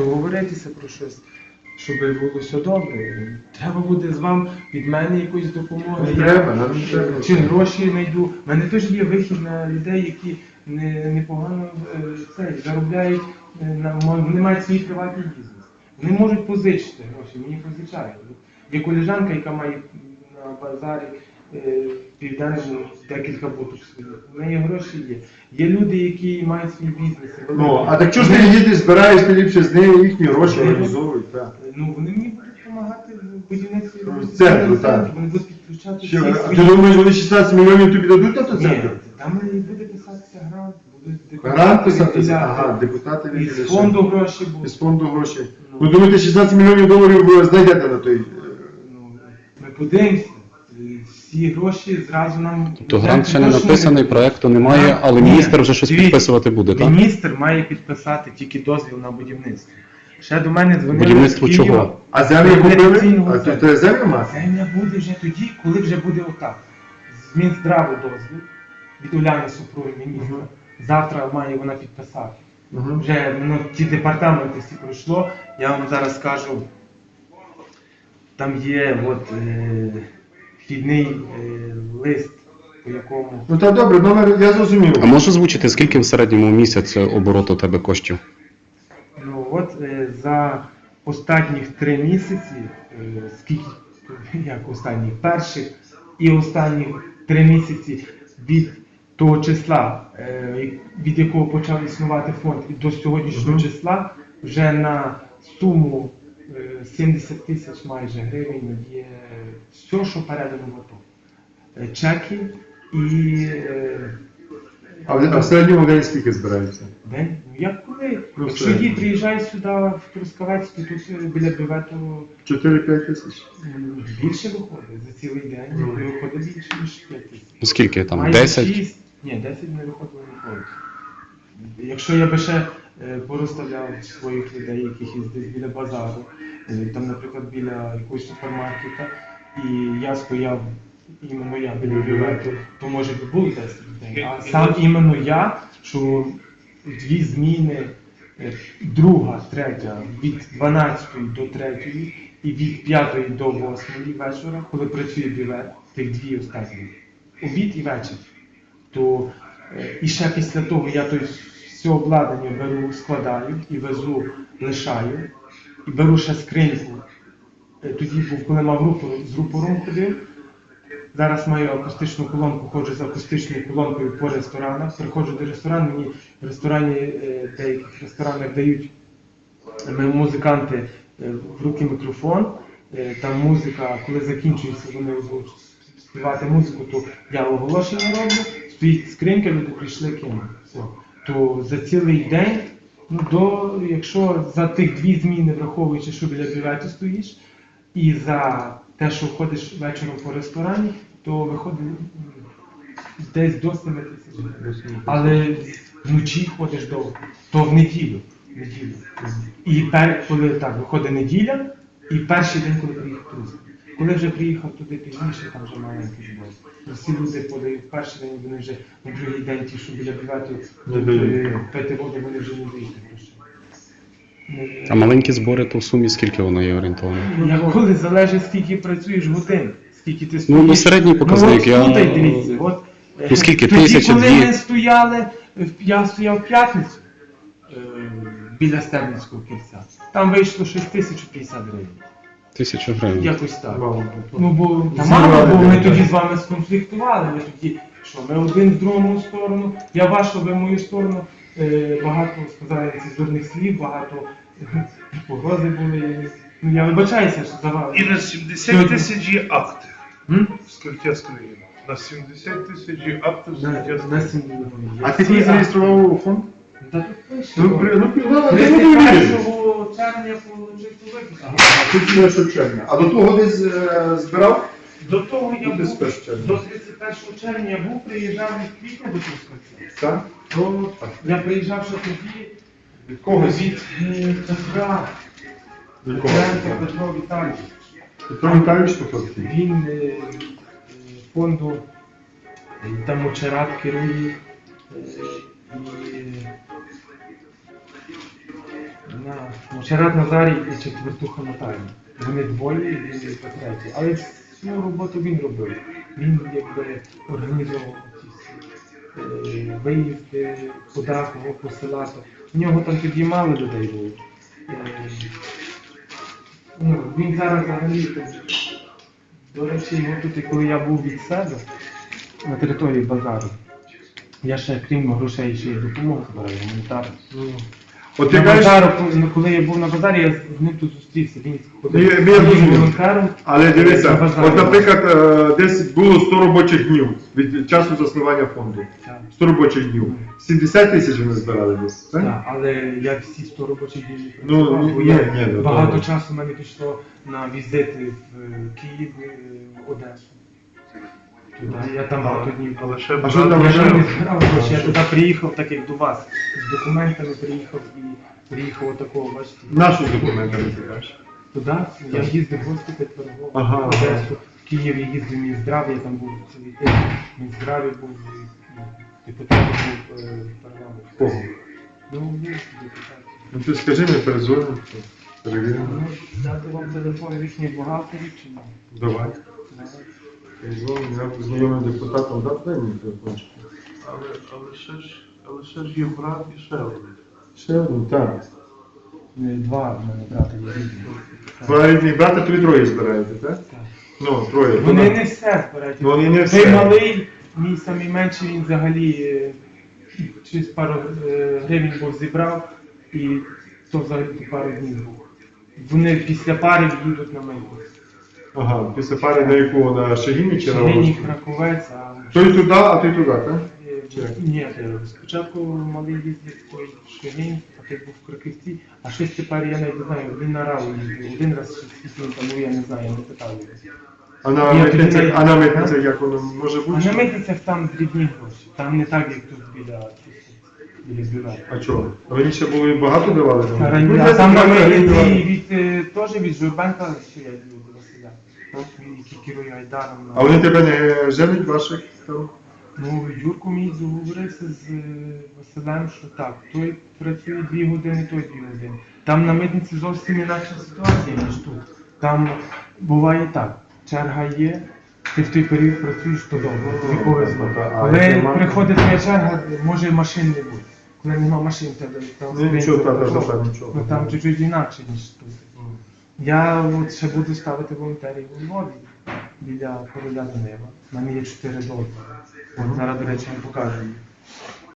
Говоритися про щось, щоб було все добре. Треба буде з вам від мене якоїсь допомоги. Не треба, нам не треба. Чи гроші знайду. У мене теж є вихід на людей, які непогано е, це, заробляють, е, на, вони мають свій приватний бізнес. Вони можуть позичити гроші, мені позичають. Є колежанка, яка має на базарі е, декілька буток своїх. У неї гроші є. Є люди, які мають свій бізнес. Ну, а так чого ж ти їдеш, збираєш ти ліпше з нею їхні гроші організовують, так. Ну, вони мені будуть допомагати в будівництві Ну, в центру, так. Вони будуть підключати Що, всі а свої- ти думаєш, вони 16 мільйонів тобі дадуть на то Ні, центр? там і буде писатися грант, будуть Грант писатися? виділяти. Ага, депутати Із виділяють. фонду гроші будуть. Із фонду гроші. Ну. Ви думаєте, 16 мільйонів доларів ви знайдете на той? е, Ну, ми подивимося. Всі гроші зразу нам... Тобто грант ще не написаний, проекту немає, але Ні, міністр вже щось дивіться, підписувати буде, так? Міністр має підписати тільки дозвіл на будівництво. Ще до мене дзвонили Будівництво з Києва. чого? А землю купили? А центру. то землю мати? Земля буде вже тоді, коли вже буде отак. З Мінздраву дозвіл від Уляни Супруги міністра. Завтра має вона підписати. Мгм. Вже ну, ті департаменти всі пройшло. Я вам зараз скажу. Там є от, е, вхідний е, лист, по якому Ну так добре, номер я зрозумів. А можеш озвучити, скільки в середньому місяць оборот у тебе коштів? ну, от, е, за останніх три місяці, е, скільки, як останніх перших і останні три місяці від того числа, е, від якого почав існувати фонд, і до сьогоднішнього числа вже на суму е, 70 тисяч майже гривень є все, що передано в АТО. Е, Чеки і е, А в середньому день скільки збирається? День? Ну як коли? Якщо дід приїжджає сюди в Трускавець, то тут е, біля бювету 4-5 тисяч. більше виходить за цілий день. Ну. Виходить більше, ніж 5 тисяч. Ну, Скільки там? Майже 10? 6. Ні, 10 не виходило ніколи. Якщо я би ще порозставляв своїх людей, яких є десь біля базару, е, там, наприклад, біля якогось супермаркета, і я стояв іменно я біля бювету, то може би було 10 людей. А сам іменно я, що дві зміни, е, друга, третя, від 12 до 3 і від 5 до 8 вечора, коли працює бювет, тих дві останні, обід і вечір, то е, і ще після того я то все обладнання беру, складаю і везу, лишаю, і беру ще скриньку. Е, Тоді був, коли мав рупор, з рупором ходив. Зараз маю акустичну колонку, ходжу з акустичною колонкою по ресторанах. Приходжу до ресторану, мені в ресторані е, деяких ресторанах дають ми музиканти е, в руки мікрофон, е, там музика, коли закінчується, вони озвучують співати музику, то я оголошення роблю, стоїть скринька, люди прийшли кинули. Все. То за цілий день, ну до, якщо за тих дві зміни, враховуючи, що біля бювету стоїш, і за те, що ходиш вечором по ресторані, то виходить десь до 7 тисяч. Але вночі ходиш довго, то в неділю. неділю. І пер, коли так, виходить неділя, і перший день, коли приїхав турист. Коли вже приїхав туди пізніше, там вже маленький збор. Всі люди подають перший день, вони вже на другий день ті, що біля бювету е, пити воду, вони вже не дають грошей. А маленькі збори, то в сумі скільки воно є орієнтовно? Як коли залежить, скільки працюєш годин, скільки ти Ну, стоїш. ну, середній показник, Ну, от я- дивіться, от, Ну, скільки, тоді, тисяча, коли дві? ми стояли, е, я стояв в п'ятницю біля Стебницького кільця, там вийшло щось 1050 гривень. Тисяча гривень. Якось так. Мало. Ну, бо та мало, бо ми тоді з вами сконфліктували. Ми тоді, що ми один в другому сторону, я вашу, ви в мою сторону. Е, багато сказали цензурних слів, багато е, погрози були. Ну, я вибачаюся, що за вас. І на 70 Сьогодні- тисяч є акти М? вскриття скрині. На 70 тисяч є акти На- на скрині. сім'ю. А ти зареєстрував фонд? Та. Ну, при- ну, при- ладно, ти не віриш. 31 червня положив ту виписку. А тут не що червня. А до того десь е, збирав? До того я Ну, був, червня. до 31 червня я був, приїжджав від квітня до Трускавця. Так? То я приїжджав ще тоді Від когось? від е, Петра, Від когось? Петро Віталійович. Петро Віталійович походить? Він е, е, фонду е, там очерат керує. е, І на Мочарат Назарій і четвертуха Наталія. Вони двоє, і по третій. Але всю роботу він робив. Він якби організовував ці е, виїзди, куди кого посилати. У нього там тоді мало людей було. Е, Ну, він зараз взагалі. До речі, його тут, коли я був від себе на території базару. Я ще крім грошей ще й допомогу збираю гуманітарну. От ти кажеш, базару, ну, коли я був на базарі, я з ним тут зустрівся. Він Ні, ні, я ходив розумію. волонтером. але на дивися, базарі. от, наприклад, е, десь було 100 робочих днів від часу заснування фонду. Так, 100 робочих днів. 70 тисяч вони збирали десь. так? так, але я всі 100 робочих днів не Ну, працював, ні, бо ні, я ні, ну, багато добре. часу в мене пішло на візити в е, Київ, е, в Одесу. Туди. Я там багато днів ще А що там Я не збирав гроші, я туди приїхав, так як до вас, з документами приїхав і приїхав отакого, бачите. Нашу документи розбираєш. Туди я їздив в госпіталь, торгував, Ага. в Одесу, в Київ я їздив мій здрав'я, я там був цілий тиждень, мій здрав'я був, і, ну, депутат був е, в парламенті. Кого? Ну, є депутат. Ну ти скажи мені перезвонимо, перевіримо. Ну, дати вам телефон їхніх бухгалтерів чи ні? Давай. Давай. Я знайомим депутатом, да, дай мені телефончик. Але, але, ще ж, але ще ж є брат і ще один. Ще один, так. Е, Два в мене брата є різні. Два рідні брати, то і троє збираєте, так? Так. Ну, троє. Вони Ну, не все збирають. Ну, вони не Той все. малий, мій самий менший, він взагалі е, через пару е, гривень був зібрав, і то взагалі пару днів був. Вони після пари їдуть на митницю. Ага, після пари на яку на Шагіні чи на Нині Волошку? Краковець, а Той туди, а той туди, так? е, ні, е, спочатку малий їздив той Шегінь, а той був в Краківці, а щось тепер я навіть не знаю, він на раву їздив. Один раз скільки він там, був, я не знаю, я не питав його. А на Я митницях, а на митницях як воно може А бути? на митницях там дрібні гроші, там не так, як тут біля, біля бюра. А чого? Раніше було і багато давали? там? Рані- Ну, А там на митниці від, е, теж від Журбенка стоять люди Який керує Айдаром. А вони тебе не женуть ваших там? Ну, Юрко мій договорився з е, Василем, що так, той працює дві години, той дві години. Там на митниці зовсім інакша ситуація, ніж тут. Там буває так, черга є, ти в той період працюєш, то довго, тобі повезло. А Коли приходить твоя черга, може машин не бути. Коли нема машин, тебе там Ну, нічого, та, та, та, нічого. Ну там чуть-чуть інакше, ніж тут. Я ще буду ставити волонтерів у Львові біля короля Данила. У мене чотири дозволи. От зараз, до речі, вам покажу.